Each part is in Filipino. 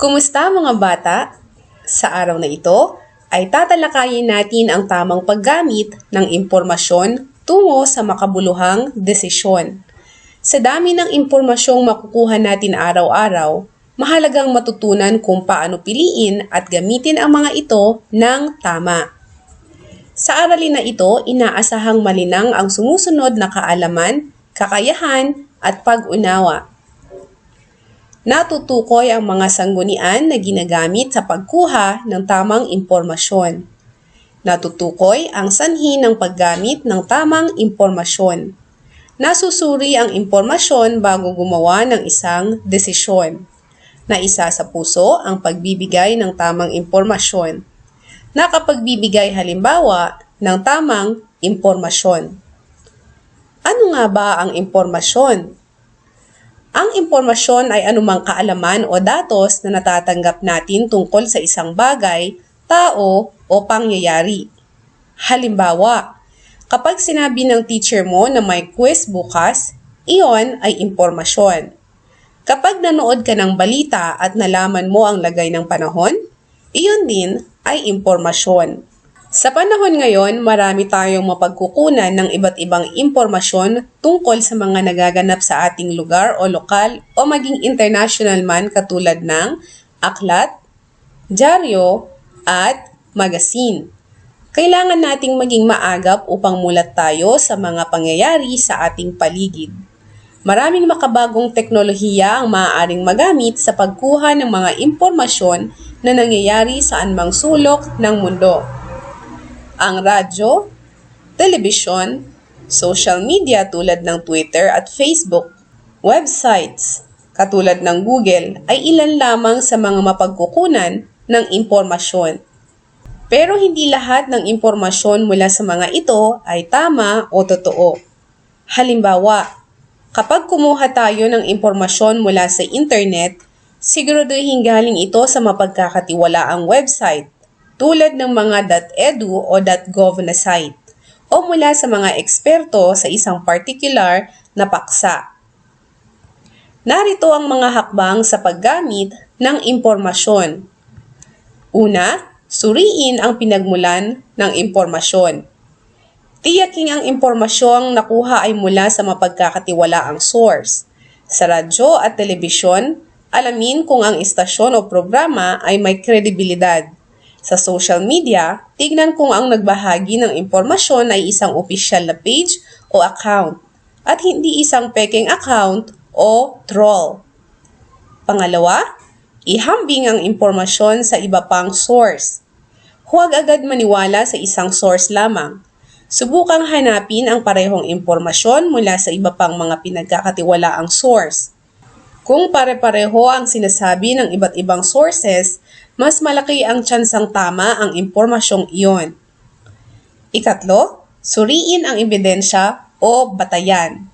Kumusta mga bata? Sa araw na ito ay tatalakayin natin ang tamang paggamit ng impormasyon tungo sa makabuluhang desisyon. Sa dami ng impormasyong makukuha natin araw-araw, mahalagang matutunan kung paano piliin at gamitin ang mga ito ng tama. Sa aralin na ito, inaasahang malinang ang sumusunod na kaalaman, kakayahan at pag-unawa. Natutukoy ang mga sanggunian na ginagamit sa pagkuha ng tamang impormasyon. Natutukoy ang sanhi ng paggamit ng tamang impormasyon. Nasusuri ang impormasyon bago gumawa ng isang desisyon. Naisa sa puso ang pagbibigay ng tamang impormasyon. Nakapagbibigay halimbawa ng tamang impormasyon. Ano nga ba ang impormasyon? Ang impormasyon ay anumang kaalaman o datos na natatanggap natin tungkol sa isang bagay, tao o pangyayari. Halimbawa, kapag sinabi ng teacher mo na may quiz bukas, iyon ay impormasyon. Kapag nanood ka ng balita at nalaman mo ang lagay ng panahon, iyon din ay impormasyon. Sa panahon ngayon, marami tayong mapagkukunan ng iba't ibang impormasyon tungkol sa mga nagaganap sa ating lugar o lokal o maging international man katulad ng aklat, dyaryo, at magasin. Kailangan nating maging maagap upang mulat tayo sa mga pangyayari sa ating paligid. Maraming makabagong teknolohiya ang maaaring magamit sa pagkuha ng mga impormasyon na nangyayari sa anumang sulok ng mundo ang radyo, telebisyon, social media tulad ng Twitter at Facebook, websites katulad ng Google ay ilan lamang sa mga mapagkukunan ng impormasyon. Pero hindi lahat ng impormasyon mula sa mga ito ay tama o totoo. Halimbawa, kapag kumuha tayo ng impormasyon mula sa internet, siguraduhin galing ito sa mapagkakatiwalaang website tulad ng mga .edu o .gov na site o mula sa mga eksperto sa isang particular na paksa. Narito ang mga hakbang sa paggamit ng impormasyon. Una, suriin ang pinagmulan ng impormasyon. Tiyaking ang impormasyong nakuha ay mula sa mapagkakatiwalaang source. Sa radyo at telebisyon, alamin kung ang istasyon o programa ay may kredibilidad. Sa social media, tignan kung ang nagbahagi ng impormasyon ay isang official na page o account at hindi isang peking account o troll. Pangalawa, ihambing ang impormasyon sa iba pang source. Huwag agad maniwala sa isang source lamang. Subukang hanapin ang parehong impormasyon mula sa iba pang mga pinagkakatiwalaang source. Kung pare-pareho ang sinasabi ng iba't ibang sources, mas malaki ang tsansang tama ang impormasyong iyon. Ikatlo, suriin ang ebidensya o batayan.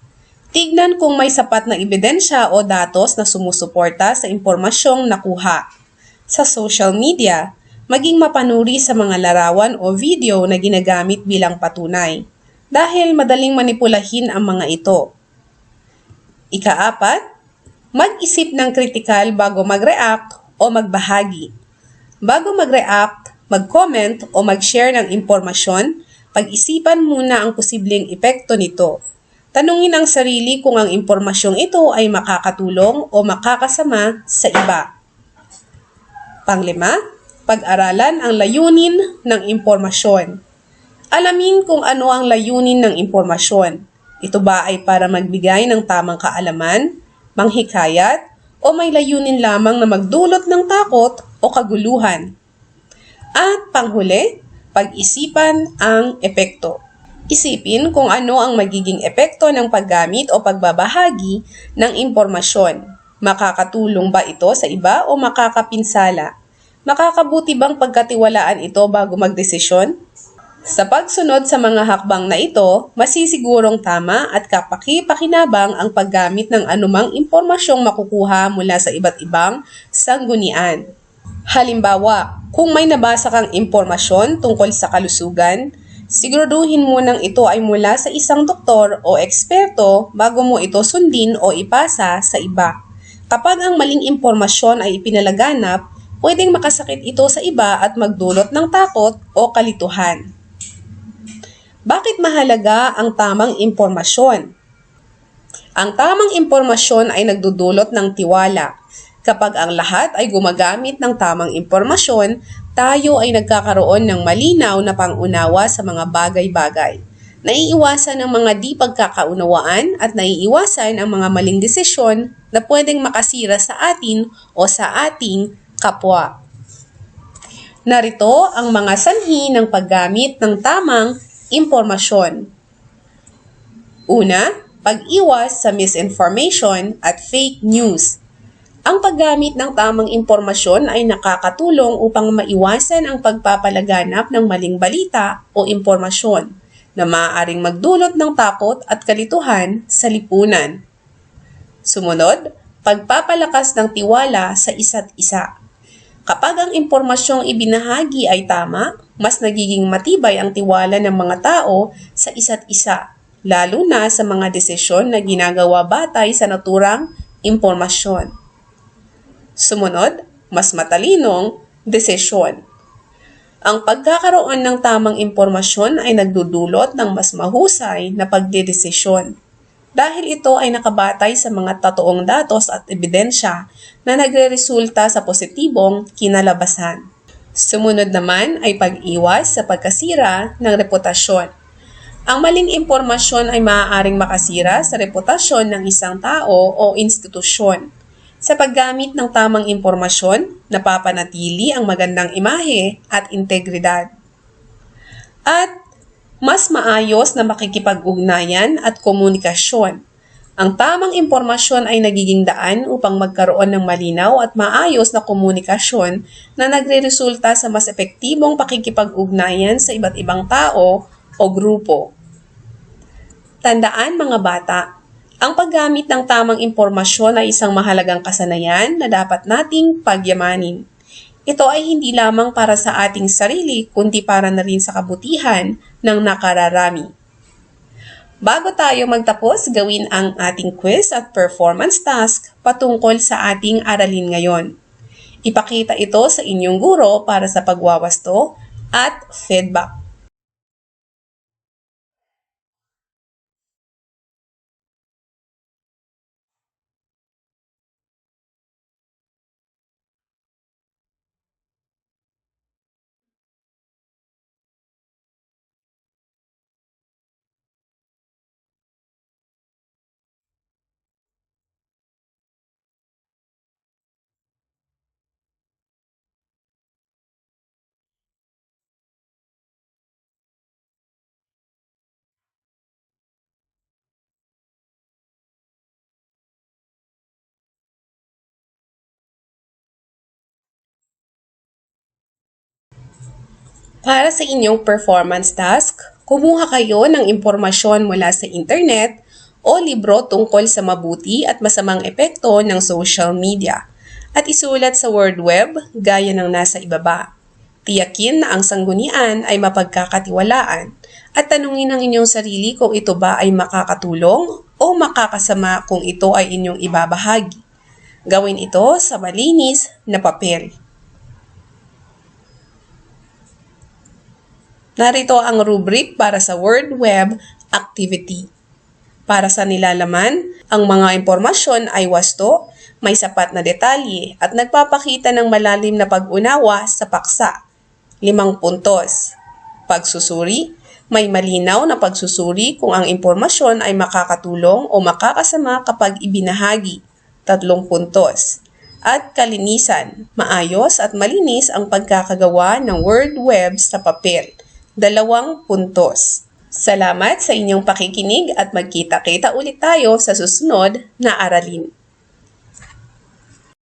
Tignan kung may sapat na ebidensya o datos na sumusuporta sa impormasyong nakuha. Sa social media, maging mapanuri sa mga larawan o video na ginagamit bilang patunay dahil madaling manipulahin ang mga ito. Ikaapat, mag-isip ng kritikal bago mag-react o magbahagi. Bago mag-react, mag-comment o mag-share ng impormasyon, pag-isipan muna ang posibleng epekto nito. Tanungin ang sarili kung ang impormasyong ito ay makakatulong o makakasama sa iba. Panglima, pag-aralan ang layunin ng impormasyon. Alamin kung ano ang layunin ng impormasyon. Ito ba ay para magbigay ng tamang kaalaman, manghikayat, o may layunin lamang na magdulot ng takot o kaguluhan. At panghuli, pag-isipan ang epekto. Isipin kung ano ang magiging epekto ng paggamit o pagbabahagi ng impormasyon. Makakatulong ba ito sa iba o makakapinsala? Makakabuti bang pagkatiwalaan ito bago magdesisyon? Sa pagsunod sa mga hakbang na ito, masisigurong tama at kapaki-pakinabang ang paggamit ng anumang impormasyong makukuha mula sa iba't ibang sanggunian. Halimbawa, kung may nabasa kang impormasyon tungkol sa kalusugan, siguraduhin mo nang ito ay mula sa isang doktor o eksperto bago mo ito sundin o ipasa sa iba. Kapag ang maling impormasyon ay ipinalaganap, pwedeng makasakit ito sa iba at magdulot ng takot o kalituhan. Bakit mahalaga ang tamang impormasyon? Ang tamang impormasyon ay nagdudulot ng tiwala. Kapag ang lahat ay gumagamit ng tamang impormasyon, tayo ay nagkakaroon ng malinaw na pangunawa sa mga bagay-bagay. Naiiwasan ang mga di pagkakaunawaan at naiiwasan ang mga maling desisyon na pwedeng makasira sa atin o sa ating kapwa. Narito ang mga sanhi ng paggamit ng tamang impormasyon. Una, pag-iwas sa misinformation at fake news. Ang paggamit ng tamang impormasyon ay nakakatulong upang maiwasan ang pagpapalaganap ng maling balita o impormasyon na maaaring magdulot ng takot at kalituhan sa lipunan. Sumunod, pagpapalakas ng tiwala sa isa't isa. Kapag ang impormasyong ibinahagi ay tama, mas nagiging matibay ang tiwala ng mga tao sa isa't isa, lalo na sa mga desisyon na ginagawa batay sa naturang impormasyon. Sumunod, mas matalinong desisyon. Ang pagkakaroon ng tamang impormasyon ay nagdudulot ng mas mahusay na pagdedesisyon dahil ito ay nakabatay sa mga totoong datos at ebidensya na nagreresulta sa positibong kinalabasan. Sumunod naman ay pag-iwas sa pagkasira ng reputasyon. Ang maling impormasyon ay maaaring makasira sa reputasyon ng isang tao o institusyon sa paggamit ng tamang impormasyon, napapanatili ang magandang imahe at integridad. At mas maayos na makikipag-ugnayan at komunikasyon. Ang tamang impormasyon ay nagiging daan upang magkaroon ng malinaw at maayos na komunikasyon na nagre-resulta sa mas epektibong pakikipag-ugnayan sa iba't ibang tao o grupo. Tandaan mga bata, ang paggamit ng tamang impormasyon ay isang mahalagang kasanayan na dapat nating pagyamanin. Ito ay hindi lamang para sa ating sarili, kundi para na rin sa kabutihan ng nakararami. Bago tayo magtapos, gawin ang ating quiz at performance task patungkol sa ating aralin ngayon. Ipakita ito sa inyong guro para sa pagwawasto at feedback. Para sa inyong performance task, kumuha kayo ng impormasyon mula sa internet o libro tungkol sa mabuti at masamang epekto ng social media at isulat sa Word Web gaya ng nasa ibaba. Tiyakin na ang sanggunian ay mapagkakatiwalaan at tanungin ang inyong sarili kung ito ba ay makakatulong o makakasama kung ito ay inyong ibabahagi. Gawin ito sa malinis na papel. Narito ang rubric para sa Word Web Activity. Para sa nilalaman, ang mga impormasyon ay wasto, may sapat na detalye at nagpapakita ng malalim na pag-unawa sa paksa. Limang puntos. Pagsusuri, may malinaw na pagsusuri kung ang impormasyon ay makakatulong o makakasama kapag ibinahagi. Tatlong puntos. At kalinisan, maayos at malinis ang pagkakagawa ng word web sa papel dalawang puntos. Salamat sa inyong pakikinig at magkita-kita ulit tayo sa susunod na aralin.